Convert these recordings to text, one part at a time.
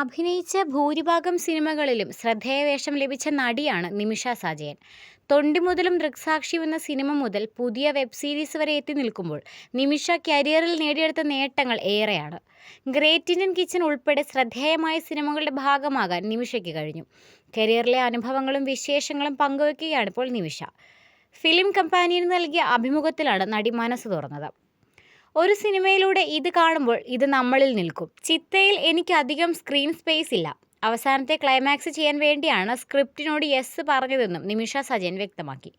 അഭിനയിച്ച ഭൂരിഭാഗം സിനിമകളിലും ശ്രദ്ധേയവേഷം ലഭിച്ച നടിയാണ് നിമിഷ സജയൻ. തൊണ്ടി മുതലും ദൃക്സാക്ഷി എന്ന സിനിമ മുതൽ പുതിയ വെബ് സീരീസ് വരെ എത്തി നിൽക്കുമ്പോൾ നിമിഷ കരിയറിൽ നേടിയെടുത്ത നേട്ടങ്ങൾ ഏറെയാണ്. ഗ്രേറ്റ് ഇന്ത്യൻ കിച്ചൺ ഉൾപ്പെടെ ശ്രദ്ധേയമായ സിനിമകളുടെ ഭാഗമാകാൻ നിമിഷയ്ക്ക് കഴിഞ്ഞു. കരിയറിലെ അനുഭവങ്ങളും വിശേഷങ്ങളും പങ്കുവയ്ക്കുകയാണ് ഇപ്പോൾ നിമിഷ. ഫിലിം കമ്പാനിയിൽ നൽകിയ അഭിമുഖത്തിലാണ് നടി മനസ്സ് തുറന്നത്. ഒരു സിനിമയിലൂടെ ഇത് കാണുമ്പോൾ ഇത് നമ്മളിൽ നിൽക്കും. ചിത്തയിൽ എനിക്കധികം സ്ക്രീൻ സ്പേസ് ഇല്ല. അവസാനത്തെ ക്ലൈമാക്സ് ചെയ്യാൻ വേണ്ടിയാണ് സ്ക്രിപ്റ്റിനോട് യെസ് പറഞ്ഞതെന്നും നിമിഷ സജൻ വ്യക്തമാക്കി.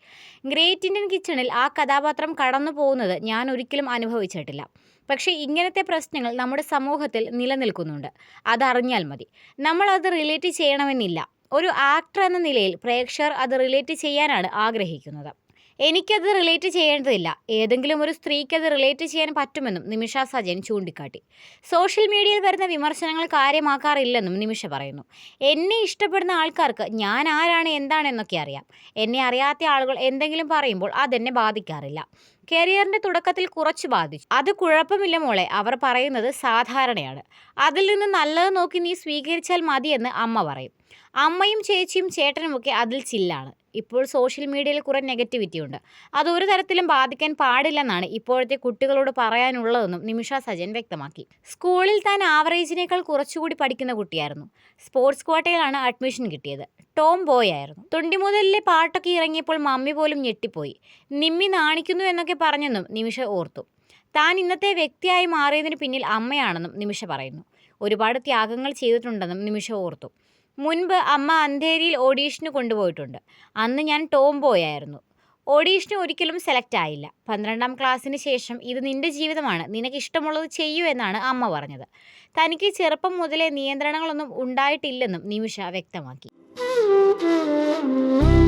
ഗ്രേറ്റ് ഇന്ത്യൻ കിച്ചണിൽ ആ കഥാപാത്രം കടന്നു പോകുന്നത് ഞാൻ ഒരിക്കലും അനുഭവിച്ചിട്ടില്ല. പക്ഷേ ഇങ്ങനത്തെ പ്രശ്നങ്ങൾ നമ്മുടെ സമൂഹത്തിൽ നിലനിൽക്കുന്നുണ്ട്. അതറിഞ്ഞാൽ മതി. നമ്മൾ അത് റിലേറ്റ് ചെയ്യണമെന്നില്ല. ഒരു ആക്ടർ എന്ന നിലയിൽ പ്രേക്ഷകർ അത് റിലേറ്റ് ചെയ്യാനാണ് ആഗ്രഹിക്കുന്നത്. എനിക്കത് റിലേറ്റ് ചെയ്യേണ്ടതില്ല. ഏതെങ്കിലും ഒരു സ്ത്രീക്ക് അത് റിലേറ്റ് ചെയ്യാൻ പറ്റുമെന്നും നിമിഷ സജൻ ചൂണ്ടിക്കാട്ടി. സോഷ്യൽ മീഡിയയിൽ വരുന്ന വിമർശനങ്ങൾ കാര്യമാക്കാറില്ലെന്നും നിമിഷ പറയുന്നു. എന്നെ ഇഷ്ടപ്പെടുന്ന ആൾക്കാർക്ക് ഞാൻ ആരാണ് എന്താണെന്നൊക്കെ അറിയാം. എന്നെ അറിയാത്ത ആളുകൾ എന്തെങ്കിലും പറയുമ്പോൾ അതെന്നെ ബാധിക്കാറില്ല. കരിയറിന്റെ തുടക്കത്തിൽ കുറച്ച് ബാധിച്ചു അത് കുഴപ്പമില്ല മോളെ അവർ പറയുന്നത് സാധാരണയാണ്. അതിൽ നിന്ന് നല്ലത് നോക്കി നീ സ്വീകരിച്ചാൽ മതിയെന്ന് അമ്മ പറയും. അമ്മയും ചേച്ചിയും ചേട്ടനുമൊക്കെ അതിൽ ചില്ലാണ്. ഇപ്പോൾ സോഷ്യൽ മീഡിയയിൽ കുറേ നെഗറ്റിവിറ്റി ഉണ്ട്. അത് ഒരു തരത്തിലും ബാധിക്കാൻ പാടില്ലെന്നാണ് ഇപ്പോഴത്തെ കുട്ടികളോട് പറയാനുള്ളതെന്നും നിമിഷ സജൻ വ്യക്തമാക്കി. സ്കൂളിൽ താൻ ആവറേജിനേക്കാൾ കുറച്ചുകൂടി പഠിക്കുന്ന കുട്ടിയായിരുന്നു. സ്പോർട്സ് ക്വാട്ടയിലാണ് അഡ്മിഷൻ കിട്ടിയത്. ടോം ബോയ് ആയിരുന്നു തൊണ്ടിമുതലിലെ പാട്ടൊക്കെ ഇറങ്ങിയപ്പോൾ മമ്മി പോലും ഞെട്ടിപ്പോയി. നിമ്മി നാണിക്കുന്നു എന്നൊക്കെ പറഞ്ഞെന്നും നിമിഷ ഓർത്തു. താൻ ഇന്നത്തെ വ്യക്തിയായി മാറിയതിന് പിന്നിൽ അമ്മയാണെന്നും നിമിഷ പറയുന്നു. ഒരുപാട് ത്യാഗങ്ങൾ ചെയ്തിട്ടുണ്ടെന്നും നിമിഷ ഓർത്തു. മുൻപ് അമ്മ അന്ധേരിയിൽ ഓഡീഷന് കൊണ്ടുപോയിട്ടുണ്ട്. അന്ന് ഞാൻ ടോം ബോയ് ആയിരുന്നു ഓഡീഷന് ഒരിക്കലും സെലക്ട് ആയില്ല. പന്ത്രണ്ടാം ക്ലാസ്സിന് ശേഷം ഇത് നിന്റെ ജീവിതമാണ്. നിനക്ക് ഇഷ്ടമുള്ളത് ചെയ്യൂ എന്നാണ് അമ്മ പറഞ്ഞത്. തനിക്ക് ചെറുപ്പം മുതലേ നിയന്ത്രണങ്ങളൊന്നും ഉണ്ടായിട്ടില്ലെന്നും നിമിഷ വ്യക്തമാക്കി. Música